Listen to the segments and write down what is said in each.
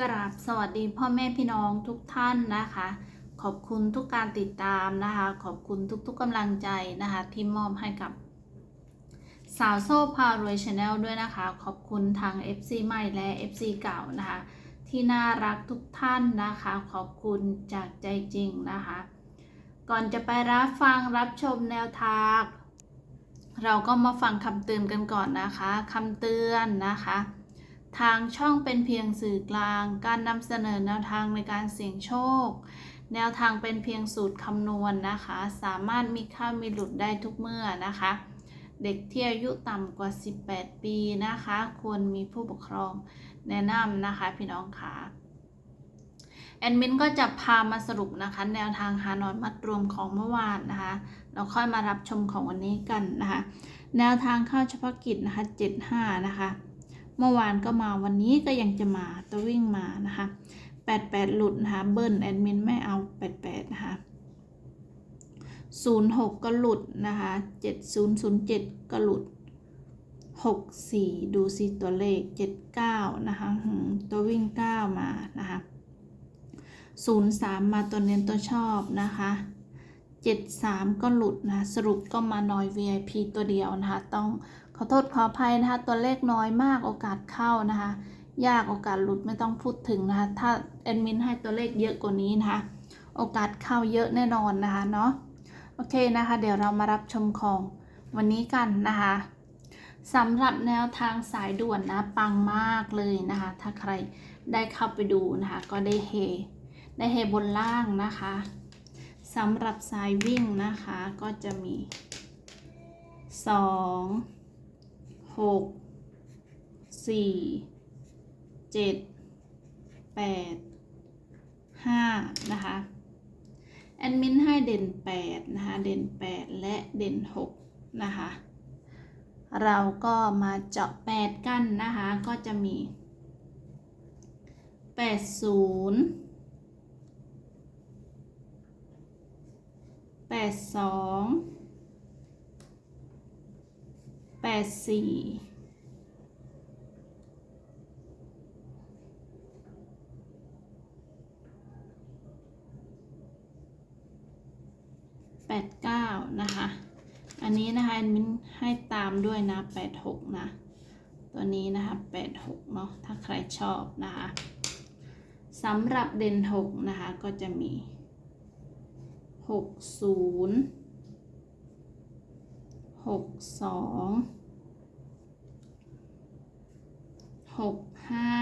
กราบสวัสดีพ่อแม่พี่น้องทุกท่านนะคะ ขอบคุณทุกการติดตามนะคะ ขอบคุณทุกๆกำลังใจนะคะ ที่มอบให้กับ สาวโซ่พารวยชาแนลด้วยนะคะ ขอบคุณทาง FC ใหม่และ FC เก่านะคะ ที่น่ารักทุกท่านนะคะ ขอบคุณจากใจจริงนะคะ ก่อนจะไปรับฟังรับชมแนวทางเราก็มาฟังคำเตือนกันก่อนนะคะคำเตือนนะคะ ทางช่องเป็นเพียงสื่อกลาง การนำเสนอแนวทางในการเสี่ยงโชค แนวทางเป็นเพียงสูตรคำนวณนะคะ สามารถมีค่ามีหลุดได้ทุกเมื่อนะคะ เด็กที่อายุต่ำกว่า 18 ปีนะคะ ควรมีผู้ปกครองแนะนำนะคะพี่น้องค่ะแอดมินก็จะพามาสรุปนะคะ แนวทางหานอนมัดรวมของเมื่อวานนะคะ เราค่อยมารับชมของวันนี้กันนะคะ แนวทางเข้าเฉพาะกิจนะคะ 75 นะคะ เมื่อวานก็มาวันนี้ก็ยังจะมาตัววิ่งมานะคะ88 หลุดนะคะ เบิ้ลแอดมินไม่เอา 88 นะคะ 06 ก็หลุดนะคะ 7007 ก็หลุด 64 ดูสิตัวเลข 79 นะคะตัววิ่ง 9 มานะคะ 03 มาตัวเน้นตัวชอบนะคะ73 ก็หลุดนะ สรุปก็มาน้อย VIP ตัวเดียวนะคะ ต้อง ขอโทษขออภัยนะคะ ตัวเลขน้อยมากโอกาสเข้านะคะ ยากโอกาสหลุดไม่ต้องพูดถึงนะคะ ถ้าแอดมินให้ตัวเลขเยอะกว่านี้นะคะ โอกาสเข้าเยอะแน่นอนนะคะเนาะโอเคนะคะ เดี๋ยวเรามารับชมของวันนี้กันนะคะสำหรับแนวทางสายด่วนนะ ปังมากเลยนะคะ ถ้าใครได้เข้าไปดูนะคะ ก็ได้เฮ ได้เฮบนล่างนะคะสำหรับสายวิ่งนะคะก็จะมี 2 6 4 7 8 5นะคะแอดมินให้เด่น8นะคะเด่น8และเด่น6นะคะเราก็มาเจาะ8กันนะคะก็จะมี80 82 84 89น 8 4แปดเก้านะคะ อันนี้นะคะแอดมินให้ตามด้วยนะ86นะ ตัวนี้นะคะ86เนาะ ถ้าใครชอบนะคะสำหรับเด่น6นะคะ ก็จะมี60 62 65 หกสองหกห้า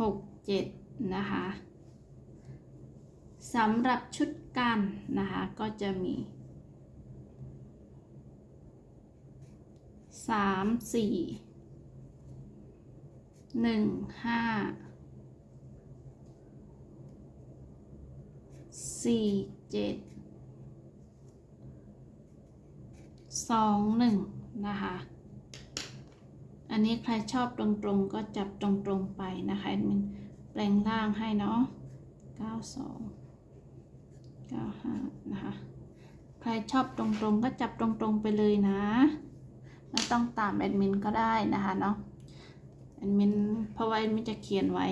หกเจ็ดนะคะสำหรับชุดกันนะคะก็จะมีสามสี่หนึ่งห้า สี่เจ็ดสองหนึ่งนะคะ อันนี้ใครชอบตรงๆก็จับตรงๆไปนะคะแอดมินแปลงล่างให้เนาะ92 95นะคะ ใครชอบตรงๆก็จับตรงๆไปเลยนะ ไม่ต้องตามแอดมินก็ได้นะคะเนาะ แอดมินเพราะว่าแอดมินจะเขียนไว้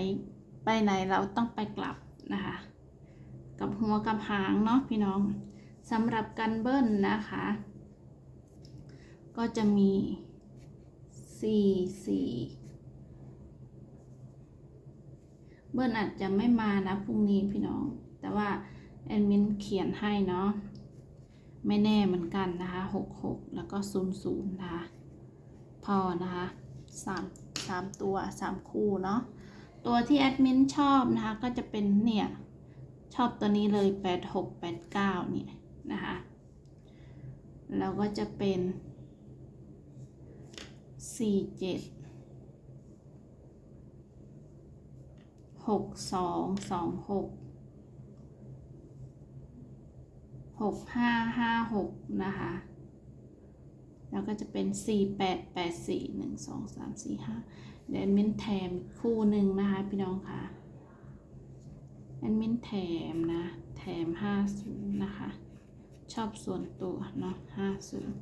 ไปไหนเราต้องไปกลับนะคะ กับหัวกับหางเนาะพี่น้องสำหรับกันเบิ้ลนะคะ ก็จะมีสี่สี่เบิ้ลอาจจะไม่มานะพรุ่งนี้พี่น้อง แต่ว่าแอดมินเขียนให้เนาะไม่แน่เหมือนกันนะคะหกหกแล้วก็ศูนย์ศูนย์นะคะ พอนะคะสามสามตัวสามคู่เนาะ ตัวที่แอดมินชอบนะคะ ก็จะเป็นเนี่ย ชอบตัวนี้เลยแปดหกแปดเก้าเนี่ยนะคะ แล้วก็จะเป็นสี่เจ็ดหกสองสองหกหกห้าห้าหกนะคะแล้วก็จะเป็นสี่แปดแปดสี่หนึ่งสองสามสี่ห้าเดี๋ยวมินแถมคู่หนึ่งนะคะ พี่น้องค่ะ แอดมินแถมนะ แถมห้าศูนย์นะคะ ชอบส่วนตัวเนาะห้าศูนย์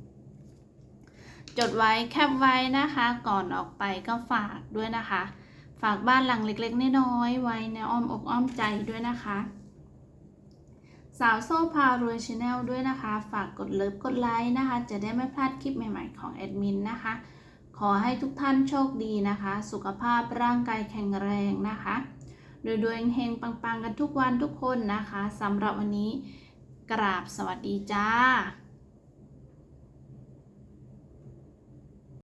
จดไว้แคปไว้นะคะ ก่อนออกไปก็ฝากด้วยนะคะ ฝากบ้านหลังเล็กๆน้อยๆไว้ในอ้อมอกอ้อมใจด้วยนะคะ สาวโซ่พารวยชาแนลด้วยนะคะ ฝากกดเลิฟกดไลค์นะคะ จะได้ไม่พลาดคลิปใหม่ๆของแอดมินนะคะ ขอให้ทุกท่านโชคดีนะคะ สุขภาพร่างกายแข็งแรงนะคะ โดยดวงเฮงปังๆ กันทุกวันทุกคนนะคะสำหรับวันนี้กราบสวัสดีจ้า